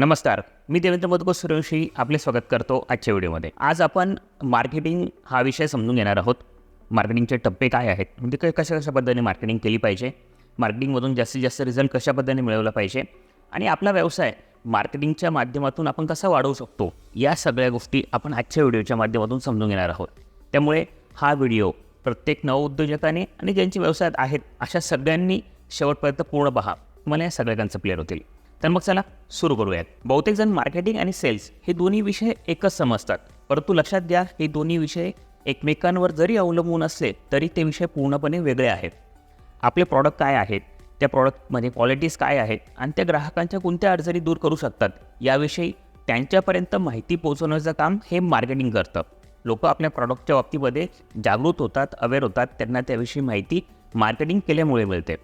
नमस्कार मी देवेंद्र मधुकर सूर्यवंशी आपले स्वागत करतो आजच्या व्हिडिओमध्ये. आज आपण मार्केटिंग हा विषय समजून घेणार आहोत. मार्केटिंगचे टप्पे काय आहेत? म्हणजे क- कशा कशा पद्धतीने मार्केटिंग केली पाहिजे? मार्केटिंगमधून जास्तीत जास्त रिझल्ट कशा पद्धतीने मिळवला पाहिजे? आणि आपला व्यवसाय मार्केटिंगच्या माध्यमातून आपण कसा वाढवू शकतो? या सगळ्या गोष्टी आपण आजच्या व्हिडिओच्या माध्यमातून समजून घेणार आहोत. त्यामुळे हा व्हिडिओ प्रत्येक नवउद्योजकाने आणि ज्यांचे व्यवसायात आहेत अशा सगळ्यांनी शेवटपर्यंत पूर्ण पहा. मला या सगळ्या क्लिअर होतील. तर मग चला सुरू करूयात. बहुतेक जण मार्केटिंग आणि सेल्स हे दोन्ही विषय एकच समजतात. परंतु लक्षात घ्या हे दोन्ही विषय एकमेकांवर जरी अवलंबून असले तरी ते विषय पूर्णपणे वेगळे आहेत. आपले प्रॉडक्ट काय आहेत? त्या प्रॉडक्टमध्ये क्वालिटीज काय आहेत? आणि त्या ग्राहकांच्या कोणत्या अडचणी दूर करू शकतात? याविषयी त्यांच्यापर्यंत माहिती पोहोचवण्याचं काम हे मार्केटिंग करतं. लोक आपल्या प्रॉडक्टच्या बाबतीमध्ये जागृत होतात अवेअर होतात त्यांना त्याविषयी माहिती मार्केटिंग केल्यामुळे मिळते.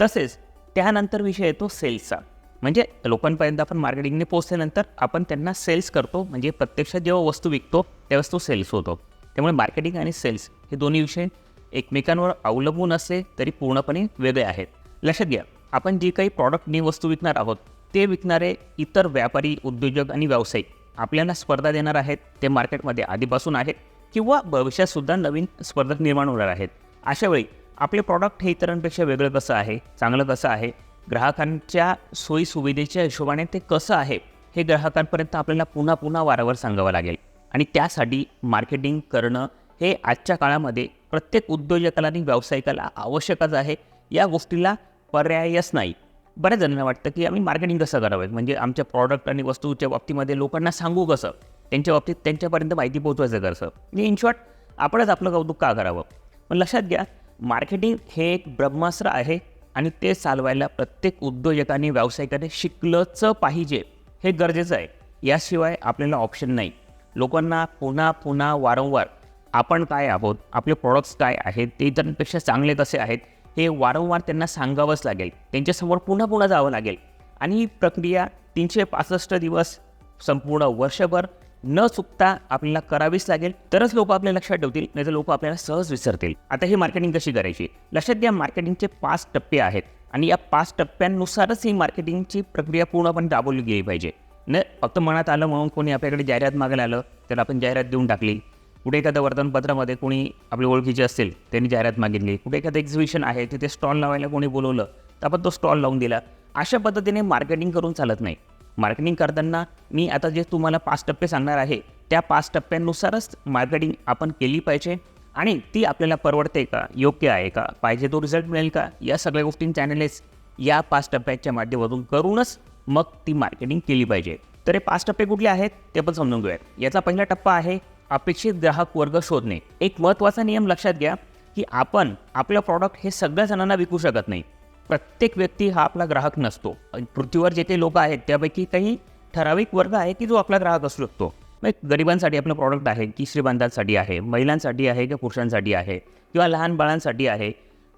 तसेच त्यानंतर विषय येतो सेल्सचा म्हणजे लोकांपर्यंत आपण मार्केटिंगने पोहोचल्यानंतर आपण त्यांना सेल्स करतो. म्हणजे प्रत्यक्षात जेव्हा वस्तू विकतो त्यावेळेस तो सेल्स होतो. त्यामुळे मार्केटिंग आणि सेल्स हे दोन्ही विषय एकमेकांवर अवलंबून असले तरी पूर्णपणे वेगळे आहेत. लक्षात घ्या आपण जे काही प्रॉडक्टनी वस्तू विकणार आहोत ते विकणारे इतर व्यापारी उद्योजक आणि व्यावसायिक आपल्याला स्पर्धा देणार आहेत. ते मार्केटमध्ये आधीपासून आहेत किंवा भविष्यातसुद्धा नवीन स्पर्धक निर्माण होणार आहेत. अशावेळी आपले प्रॉडक्ट हे इतरांपेक्षा वेगळं कसं आहे चांगलं कसं आहे ग्राहकांच्या सोयीसुविधेच्या हिशोबाने ते कसं आहे हे ग्राहकांपर्यंत आपल्याला पुन्हा पुन्हा वारंवार सांगावं लागेल. आणि त्यासाठी मार्केटिंग करणं हे आजच्या काळामध्ये प्रत्येक उद्योजकाला आणि व्यावसायिकाला आवश्यकच आहे. या गोष्टीला पर्यायच नाही. बऱ्याच जणांना वाटतं की आम्ही मार्केटिंग कसं करावं? म्हणजे आमच्या प्रॉडक्ट आणि वस्तूच्या बाबतीमध्ये लोकांना सांगू कसं? त्यांच्या बाबतीत त्यांच्यापर्यंत माहिती पोहोचवायचं कसं? म्हणजे इन शॉर्ट आपणच आपलं कौतुक का करावं? पण लक्षात घ्या मार्केटिंग हे एक ब्रह्मास्त्र आहे. आणि ते चालवायला प्रत्येक उद्योजकाने व्यावसायिकाने शिकलंच पाहिजे हे गरजेचं आहे. याशिवाय आपल्याला ऑप्शन नाही. लोकांना पुन्हा पुन्हा वारंवार आपण काय आहोत आपले प्रॉडक्ट्स काय आहेत ते इतरांपेक्षा चांगले कसे आहेत हे वारंवार त्यांना सांगावंच लागेल. त्यांच्यासमोर पुन्हा पुन्हा जावं लागेल. आणि ही प्रक्रिया तीनशे पासष्ट दिवस संपूर्ण वर्षभर न चुकता आपल्याला करावीच लागेल तरच लोक आपल्या लक्षात ठेवतील नाही तर लोक आपल्याला सहज विसरतील. आता ही मार्केटिंग कशी करायची? लक्षात घ्या मार्केटिंगचे पाच टप्पे आहेत. आणि या पाच टप्प्यांनुसारच ही मार्केटिंगची प्रक्रिया पूर्णपणे राबवली गेली पाहिजे. न फक्त मनात आलं म्हणून कोणी आपल्याकडे जाहिरात मागायला आलं तर आपण जाहिरात देऊन टाकली. कुठे एखाद्या वर्तमानपत्रामध्ये कोणी आपली ओळखीचे असेल त्यांनी जाहिरात मागितली. कुठे एखादं एक्झिबिशन आहे तिथे स्टॉल लावायला कोणी बोलवलं तर आपण तो स्टॉल लावून दिला. अशा पद्धतीने मार्केटिंग करून चालत नाही. मार्केटिंग करताना मी आता जे तुम्हाला पाच टप्पे सांगणार आहे त्या पाच टप्प्यांनुसारच मार्केटिंग आपण केली पाहिजे. आणि ती आपल्याला परवडते का? योग्य आहे का? पाहिजे तो रिझल्ट मिळेल का? या सगळ्या गोष्टींचे ॲनालिस या पाच टप्प्याच्या माध्यमातून करूनच मग ती मार्केटिंग केली पाहिजे. तर हे पाच टप्पे कुठले आहेत? ते पण समजून घेऊयात. याचा पहिला टप्पा आहे अपेक्षित ग्राहक वर्ग शोधणे. एक महत्त्वाचा नियम लक्षात घ्या की आपण आपलं प्रॉडक्ट हे सगळ्या जणांना विकू शकत नाही. प्रत्येक व्यक्ती हा आपला ग्राहक नसतो. पृथ्वीवर जे काही लोक आहेत त्यापैकी काही ठराविक वर्ग आहे की जो आपला ग्राहक असू शकतो. मग गरिबांसाठी आपलं प्रॉडक्ट आहे की श्रीमंतांसाठी आहे महिलांसाठी आहे किंवा पुरुषांसाठी आहे किंवा लहान बाळांसाठी आहे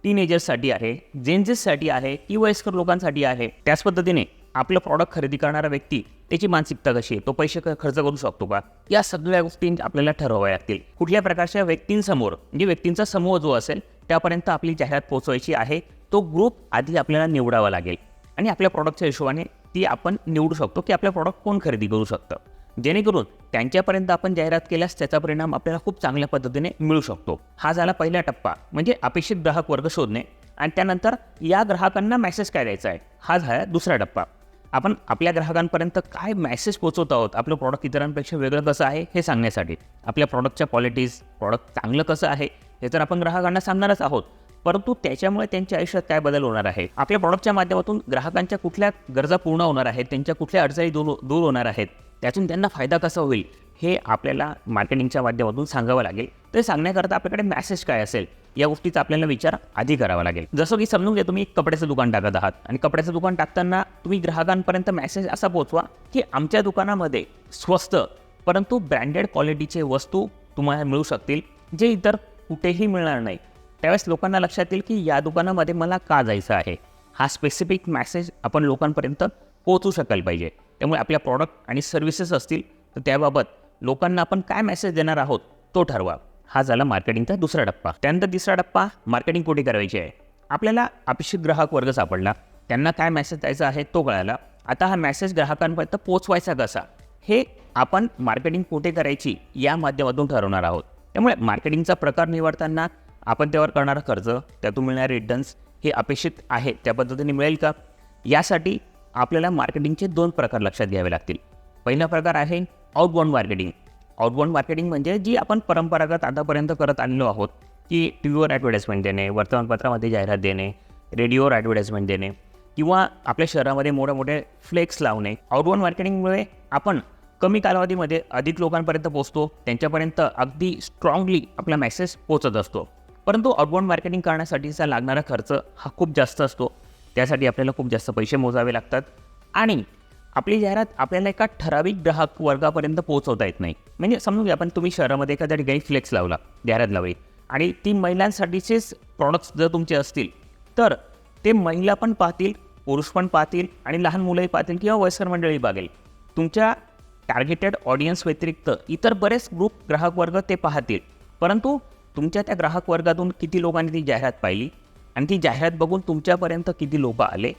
टीनेजर्ससाठी आहे जेन्जेससाठी आहे की वयस्कर लोकांसाठी आहे त्याच पद्धतीने आपलं प्रॉडक्ट खरेदी करणारा व्यक्ती त्याची मानसिकता कशी आहे तो पैसे खर्च करू शकतो का? या सगळ्या गोष्टी आपल्याला ठरवाव्या लागतील. कुठल्या प्रकारच्या व्यक्तींसमोर म्हणजे व्यक्तींचा समूह जो असेल त्यापर्यंत आपली जाहिरात पोहोचवायची आहे तो ग्रुप आधी आपल्याला निवडावा लागेल. आणि आपल्या प्रॉडक्टच्या हिशोबाने ती आपण निवडू शकतो की आपलं प्रॉडक्ट कोण खरेदी करू शकतं. जेणेकरून त्यांच्यापर्यंत आपण जाहिरात केल्यास त्याचा परिणाम आपल्याला खूप चांगल्या पद्धतीने मिळू शकतो. हा झाला पहिला टप्पा म्हणजे अपेक्षित ग्राहक वर्ग शोधणे. आणि त्यानंतर या ग्राहकांना मेसेज काय द्यायचा आहे? हा झाला दुसरा टप्पा. आपण आपल्या ग्राहकांपर्यंत काय मेसेज पोचवत आहोत? आपलं प्रॉडक्ट इतरांपेक्षा वेगळं कसं आहे? हे सांगण्यासाठी. आपल्या प्रॉडक्टच्या क्वालिटीज प्रॉडक्ट चांगलं कसं आहे? हे तर आपण ग्राहकांना सांगणारच आहोत. परंतु त्याच्यामुळे त्यांच्या आयुष्यात काय बदल होणार आहे? आपल्या प्रॉडक्टच्या माध्यमातून ग्राहकांच्या कुठल्या गरजा पूर्ण होणार आहेत? त्यांच्या कुठल्या अडचणी दूर हो, दूर होणार आहेत? त्यातून त्यांना फायदा कसा होईल? हे आपल्याला मार्केटिंगच्या माध्यमातून सांगावं लागेल. ते सांगण्याकरता आपल्याकडे मॅसेज काय असेल? या गोष्टीचा आपल्याला विचार आधी करावा लागेल. जसं की समजून घ्या तुम्ही एक कपड्याचं दुकान टाकत आहात आणि कपड्याचं दुकान टाकताना तुम्ही ग्राहकांपर्यंत मेसेज असा पोहोचवा की आमच्या दुकानामध्ये स्वस्त परंतु ब्रँडेड क्वालिटीचे वस्तू तुम्हाला मिळू शकतील जे इतर कुठेही मिळणार नाही. त्यावेळेस लोकांना लक्षात येईल की या दुकानामध्ये मला का जायचं आहे? हा स्पेसिफिक मॅसेज आपण लोकांपर्यंत पोहोचू शकायला पाहिजे. त्यामुळे आपल्या प्रॉडक्ट आणि सर्व्हिसेस असतील तर त्याबाबत लोकांना आपण काय मेसेज देणार आहोत तो ठरवा. हा झाला मार्केटिंगचा दुसरा टप्पा. त्यानंतर तिसरा टप्पा मार्केटिंग कुठे करायची आहे? आपल्याला अपेक्षित ग्राहक वर्ग सापडला. त्यांना काय मेसेज द्यायचा आहे तो कळाला. आता हा मेसेज ग्राहकांपर्यंत पोचवायचा कसा? हे आपण मार्केटिंग कुठे करायची या माध्यमातून ठरवणार आहोत. त्यामुळे मार्केटिंगचा प्रकार निवडताना आपण त्यावर करणारा खर्च त्यातून मिळणारे रिटर्न्स हे अपेक्षित आहे त्या पद्धतीने मिळेल का? यासाठी आपल्याला मार्केटिंगचे दोन प्रकार लक्षात घ्यावे लागतील. पहिला प्रकार आहे आउटबाउंड मार्केटिंग आउटबाउंड मार्केटिंग म्हणजे जी आपण परंपरागत आतापर्यंत करत आलेलो आहोत की टी व्हीवर ॲडव्हर्टाईजमेंट देणे वर्तमानपत्रामध्ये जाहिरात देणे रेडिओवर ॲडव्हर्टाईजमेंट देणे किंवा आपल्या शहरामध्ये मोठे मोठे फ्लेक्स लावणे. आउटबाउंड मार्केटिंगमुळे आपण कमी कालावधीमध्ये अधिक लोकांपर्यंत पोहोचतो त्यांच्यापर्यंत अगदी स्ट्रॉंगली आपला मेसेज पोचत असतो. परंतु आउटबाउंड मार्केटिंग करण्यासाठीचा लागणारा खर्च हा खूप जास्त असतो. त्यासाठी आपल्याला खूप जास्त पैसे मोजावे लागतात. आणि आपली जाहिरात आपल्याला एका ठराविक ग्राहक वर्गापर्यंत पोहोचवता येत नाही. म्हणजे समजून घ्या आपण तुम्ही शहरामध्ये एखाद्या ठिकाणी फ्लेक्स लावला जाहिरात लावली आणि ती महिलांसाठीचेच प्रॉडक्ट्स जर तुमचे असतील तर ते महिला पण पाहतील पुरुष पण पाहतील आणि लहान मुलंही पाहतील किंवा वयस्कर मंडळी बघेल तुमच्या टार्गेटेड ऑडियन्स व्यतिरिक्त इतर बरेच ग्रुप ग्राहक वर्ग ते पाहतील. परंतु तुमच्या त्या ग्राहक वर्गातून किती लोकांनी ती जाहिरात पाहिली? आणि ती जाहिरात बघून तुमच्यापर्यंत किती लोक आले?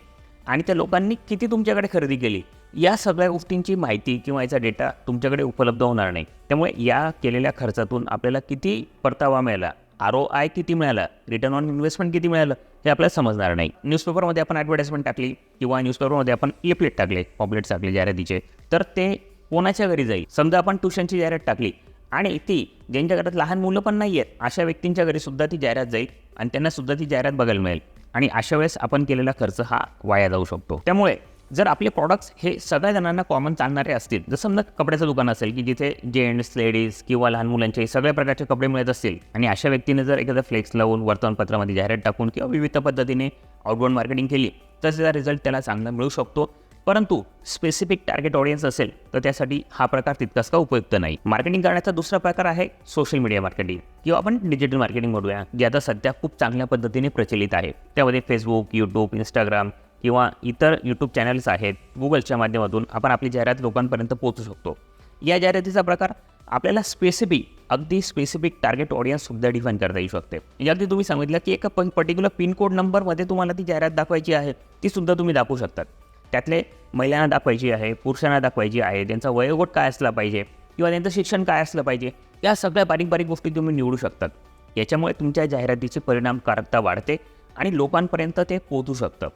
आणि त्या लोकांनी किती तुमच्याकडे खरेदी केली? या सगळ्या गोष्टींची माहिती किंवा याचा डेटा तुमच्याकडे उपलब्ध होणार नाही. त्यामुळे या केलेल्या खर्चातून आपल्याला किती परतावा मिळाला? आर ओ आय किती मिळाला? रिटर्न ऑन इन्व्हेस्टमेंट किती मिळालं? हे आपल्याला समजणार नाही. न्यूजपेपरमध्ये आपण ॲडव्हर्टाईजमेंट टाकली किंवा न्यूजपेपरमध्ये आपण लेपलेट टाकले पॉपलेट्स टाकले जाहिरातीचे. तर ते कोणाच्या घरी जाईल? समजा आपण ट्युशनची जाहिरात टाकली. आणि ती ज्यांच्या घरात लहान मुलं पण नाही आहेत अशा व्यक्तींच्या घरी सुद्धा ती जाहिरात जाईल आणि त्यांना सुद्धा ती जाहिरात बघायला मिळेल. आणि अशा वेळेस आपण केलेला खर्च हा वाया जाऊ शकतो. त्यामुळे जर आपले प्रॉडक्ट्स हे सगळ्या जणांना कॉमन चालणारे असतील जसं समजा कपड्याचं दुकान असेल की जिथे जेंट्स लेडीज किंवा लहान मुलांचे सगळ्या प्रकारचे कपडे मिळत असतील आणि अशा व्यक्तीने जर एखादा फ्लेक्स लावून वर्तमानपत्रामध्ये जाहिरात टाकून किंवा विविध पद्धतीने आउटबाउंड मार्केटिंग केली तर त्याचा रिझल्ट त्याला चांगला मिळू शकतो. परंतु स्पेसिफिक टार्गेट ऑडियन्स असेल तर त्यासाठी हा प्रकार तितकाच का उपयुक्त नाही? मार्केटिंग करण्याचा दुसरा प्रकार आहे सोशल मीडिया मार्केटिंग किंवा आपण डिजिटल मार्केटिंग म्हणूया जे आता सध्या खूप चांगल्या पद्धतीने प्रचलित आहे. त्यामध्ये फेसबुक यूट्यूब इंस्टाग्राम किंवा इतर यूट्यूब चॅनल्स आहेत. गुगलच्या माध्यमातून आपण आपली जाहिरात लोकांपर्यंत पोहोचू शकतो. या जाहिरातीचा प्रकार आपल्याला स्पेसिफिक अगदी स्पेसिफिक टार्गेट ऑडियन्स सुद्धा डिफाईन करता येऊ शकते. म्हणजे अगदी तुम्ही सांगितलं की एका पर्टिक्युलर पिनकोड नंबरमध्ये तुम्हाला ती जाहिरात दाखवायची आहे ती सुद्धा तुम्ही दाखवू शकतात. त्यातले महिलांना दाखवायची आहे पुरुषांना दाखवायची आहे त्यांचा वयोगट काय असला पाहिजे किंवा त्यांचं शिक्षण काय असलं पाहिजे या सगळ्या बारीक बारीक गोष्टी तुम्ही निवडू शकतात. याच्यामुळे तुमच्या जाहिरातीची परिणामकारकता वाढते आणि लोकांपर्यंत ते पोहोचू शकतं.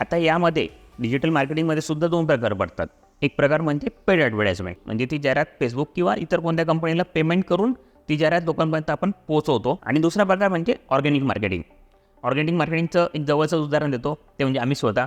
आता यामध्ये डिजिटल मार्केटिंगमध्ये सुद्धा दोन प्रकार पडतात. एक प्रकार म्हणजे पेड ॲडव्हर्टाईजमेंट म्हणजे ती जाहिरात फेसबुक किंवा इतर कोणत्या कंपनीला पेमेंट करून ती जाहिरात लोकांपर्यंत आपण पोहोचवतो. आणि दुसरा प्रकार म्हणजे ऑर्गॅनिक मार्केटिंग ऑर्गॅनिक मार्केटिंगचं एक जवळचं उदाहरण देतो ते म्हणजे आम्ही स्वतः.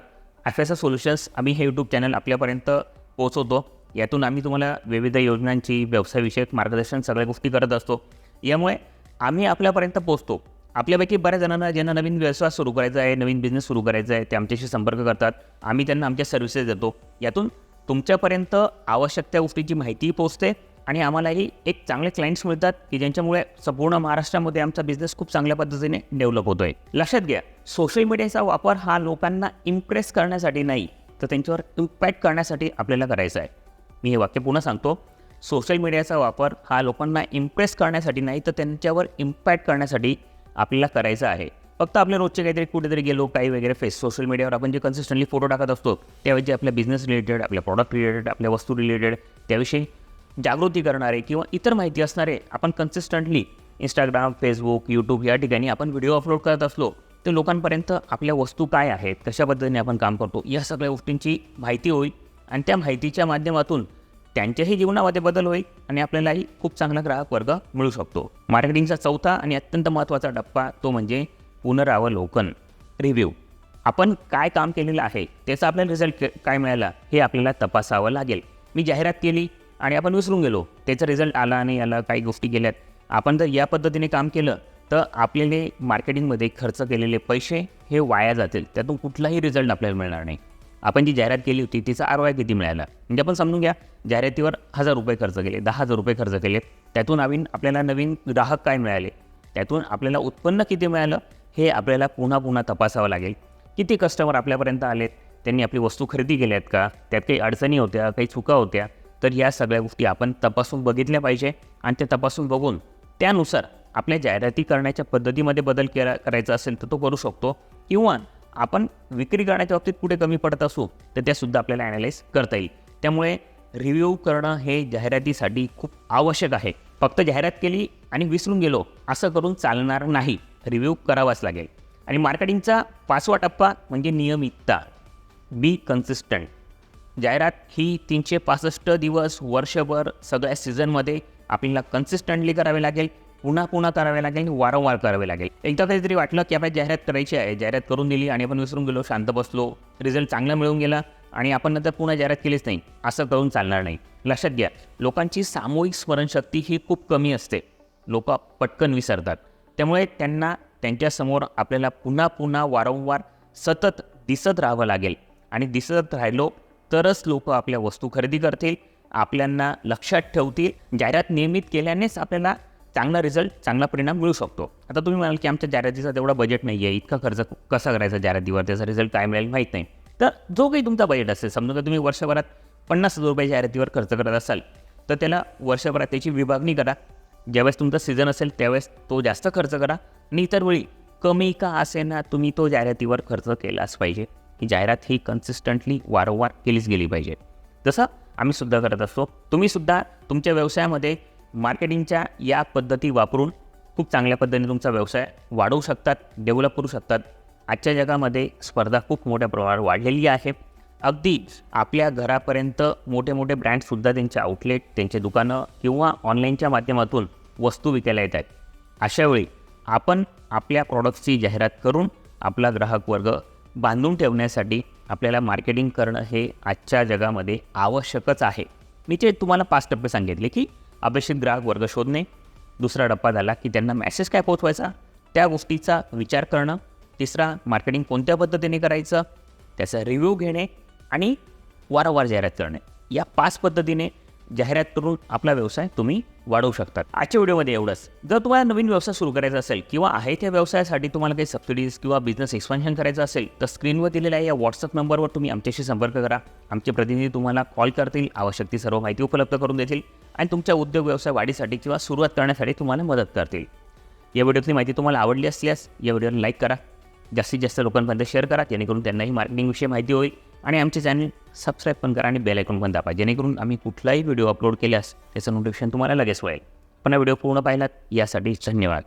एफ एस सोल्युशन्स आम्ही हे यूट्यूब चॅनल आपल्यापर्यंत पोहोचवतो. यातून आम्ही तुम्हाला विविध योजनांची व्यवसायविषयक मार्गदर्शन सगळ्या गोष्टी करत असतो. यामुळे आम्ही आपल्यापर्यंत पोहोचतो. आपल्यापैकी बऱ्याच जणांना ज्यांना नवीन व्यवसाय सुरू करायचा आहे नवीन बिझनेस सुरू करायचा आहे ते आमच्याशी संपर्क करतात. आम्ही त्यांना आमच्या सर्व्हिसेस देतो. यातून तुमच्यापर्यंत आवश्यक त्या गोष्टीची माहितीही पोचते आणि आम्हालाही एक चांगले क्लायंट्स मिळतात की ज्यांच्यामुळे संपूर्ण महाराष्ट्रामध्ये आमचा बिझनेस खूप चांगल्या पद्धतीने डेव्हलप होतो आहे लक्षात घ्या सोशल मीडियाचा वापर हा लोकांना इम्प्रेस करण्यासाठी नाही तर त्यांच्यावर इम्पॅक्ट करण्यासाठी आपल्याला करायचा आहे. मी हे वाक्य पुन्हा सांगतो. सोशल मीडियाचा वापर हा लोकांना इम्प्रेस करण्यासाठी नाही तर त्यांच्यावर इम्पॅक्ट करण्यासाठी आपल्याला करायचा आहे. फक्त आपल्या रोजचे काहीतरी कुठेतरी गेलो काही वगैरे फेस सोशल मीडियावर आपण जे कन्सिस्टंटली फोटो टाकत असतो त्यावेळी जे आपल्या बिझनेस रिलेटेड आपल्या प्रॉडक्ट रिलेटेड आपल्या वस्तू रिलेटेड त्याविषयी जागृती करणारे किंवा इतर माहिती असणारे आपण कन्सिस्टंटली इंस्टाग्राम फेसबुक यूट्यूब या ठिकाणी आपण व्हिडिओ अपलोड करत असलो तर लोकांपर्यंत आपल्या वस्तू काय आहेत कशा पद्धतीने आपण काम करतो या सगळ्या गोष्टींची माहिती होईल. आणि त्या माहितीच्या माध्यमातून त्यांच्याही जीवनामध्ये बदल होईल आणि आपल्यालाही खूप चांगला ग्राहक वर्ग मिळू शकतो. मार्केटिंगचा चौथा आणि अत्यंत महत्त्वाचा टप्पा तो म्हणजे पुनरावलोकन रिव्ह्यू आपण काय काम केलेलं आहे त्याचा आपल्याला रिझल्ट काय मिळाला हे आपल्याला तपासावं लागेल. मी जाहिरात केली आणि आपण विसरून गेलो. त्याचा रिझल्ट आला नाही आला काही गोष्टी केल्यात आपण जर या पद्धतीने काम केलं तर आपल्याला मार्केटिंगमध्ये खर्च केलेले पैसे हे वाया जातील. त्यातून कुठलाही रिझल्ट आपल्याला मिळणार नाही. आपण जी जाहिरात केली होती तिचा आर वाय किती मिळाला? म्हणजे आपण समजून घ्या जाहिरातीवर हजार रुपये खर्च केले दहा हजार रुपये खर्च केले. त्यातून नवीन आपल्याला नवीन ग्राहक काय मिळाले? त्यातून आपल्याला उत्पन्न किती मिळालं? हे आपल्याला पुन्हा पुन्हा तपासावं लागेल. किती कस्टमर आपल्यापर्यंत आलेत? त्यांनी आपली वस्तू खरेदी केल्यात का? त्यात काही अडचणी होत्या काही चुका होत्या? तर या सगळ्या गोष्टी आपण तपासून बघितल्या पाहिजे आणि ते तपासून बघून त्यानुसार आपल्या जाहिराती करण्याच्या पद्धतीमध्ये बदल केला करायचा असेल तर तो करू शकतो. किंवा आपण विक्री करण्याच्या बाबतीत कुठे कमी पडत असू तर त्यासुद्धा आपल्याला ॲनालाइज करता येईल. त्यामुळे रिव्ह्यू करणं हे जाहिरातीसाठी खूप आवश्यक आहे. फक्त जाहिरात केली आणि विसरून गेलो असं करून चालणार नाही. रिव्ह्यू करावाच लागेल. आणि मार्केटिंगचा पाचवा टप्पा म्हणजे नियमितता. बी कन्सिस्टंट जाहिरात ही तीनशे पासष्ट दिवस वर्षभर सगळ्या सीझनमध्ये आपल्याला कन्सिस्टंटली करावे लागेल पुन्हा पुन्हा करावे लागेल वारंवार करावे लागेल. एकदा काहीतरी वाटलं की आपल्या जाहिरात करायची आहे जाहिरात करून दिली आणि आपण विसरून गेलो शांत बसलो रिझल्ट चांगला मिळून गेला आणि आपण नंतर पुन्हा जाहिरात केलीच नाही असं करून चालणार नाही. लक्षात घ्या लोकांची सामूहिक स्मरणशक्ती ही खूप कमी असते. लोक पटकन विसरतात. त्यामुळे त्यांना त्यांच्यासमोर आपल्याला पुन्हा पुन्हा वारंवार सतत दिसत राहावं लागेल. आणि दिसत राहिलो तरच लोक आपल्या वस्तू खरेदी करतील आपल्यांना लक्षात ठेवतील जाहिरात नियमित केल्यानेच आपल्याला चांगला रिझल्ट चांगला परिणाम मिळू शकतो. आता तुम्ही म्हणाल की आमच्या जाहिरातीचा तेवढा बजेट नाही आहे इतका खर्च कसा करायचा जाहिरातीवर? त्याचा रिझल्ट काय मिळेल माहीत नाही. तर जो काही तुमचा बजेट असेल समजा तुम्ही वर्षभरात पन्नास हजार रुपये जाहिरातीवर खर्च करत असाल तर त्याला वर्षभरात त्याची विभागणी करा. ज्यावेळेस तुमचा सीझन असेल त्यावेळेस तो जास्त खर्च करा. आणि इतर वेळी कमी का असे ना तुम्ही तो जाहिरातीवर खर्च केलाच पाहिजे. ही जाहिरात ही कन्सिस्टंटली वारंवार केलीच गेली पाहिजे. जसं आम्ही सुद्धा करत असतो तुम्ही सुद्धा तुमच्या व्यवसायामध्ये मार्केटिंगच्या या पद्धती वापरून खूप चांगल्या पद्धतीने तुमचा व्यवसाय वाढवू शकतात डेव्हलप करू शकतात. आजच्या जगामध्ये स्पर्धा खूप मोठ्या प्रमाणावर वाढलेली आहे. अगदी आपल्या घरापर्यंत मोठे मोठे ब्रँडसुद्धा त्यांचे आउटलेट त्यांचे दुकानं किंवा ऑनलाईनच्या माध्यमातून वस्तू विकायला येत आहेत. अशावेळी आपण आपल्या प्रॉडक्ट्सची जाहिरात करून आपला ग्राहक वर्ग बांधून ठेवण्यासाठी आपल्याला मार्केटिंग करणं हे आजच्या जगामध्ये आवश्यकच आहे. मी ते तुम्हाला पाच टप्पे सांगितले की अपेक्षित ग्राहक वर्ग शोधणे दुसरा टप्पा झाला की त्यांना मेसेज काय पोचवायचा त्या गोष्टीचा विचार करणं तिसरा मार्केटिंग कोणत्या पद्धतीने करायचं त्याचा रिव्ह्यू घेणे आणि वारंवार जाहिरात करणे. या पाच पद्धतीने जाहिरात करून आपला व्यवसाय तुम्ही वाढवू शकतात. आजच्या व्हिडिओमध्ये एवढंच. जर तुम्हाला नवीन व्यवसाय सुरू करायचा असेल किंवा आहे त्या व्यवसायासाठी तुम्हाला काही सबसिडीज किंवा बिझनेस एक्सपान्शन करायचं असेल तर स्क्रीनवर दिलेल्या या व्हॉट्सअप नंबरवर तुम्ही आमच्याशी संपर्क करा. आमचे प्रतिनिधी तुम्हाला कॉल करतील आवश्यक ती सर्व माहिती उपलब्ध करून देतील आणि तुमच्या उद्योग व्यवसाय वाढीसाठी किंवा सुरुवात करण्यासाठी तुम्हाला मदत करतील. या व्हिडिओतली माहिती तुम्हाला आवडली असल्यास या व्हिडिओला लाईक करा. जास्तीत जास्त लोकांपर्यंत शेअर करा जेणेकरून त्यांनाही मार्केटिंगविषयी माहिती होईल. आणि आमचे चॅनल सबस्क्राईब पण करा आणि बेल आयकॉन पण दाबा जेणेकरून आम्ही कुठलाही व्हिडिओ अपलोड केल्यास त्याचं नोटिफिकेशन तुम्हाला लगेच होईल पण हा व्हिडिओ पूर्ण पाहिलात यासाठी धन्यवाद.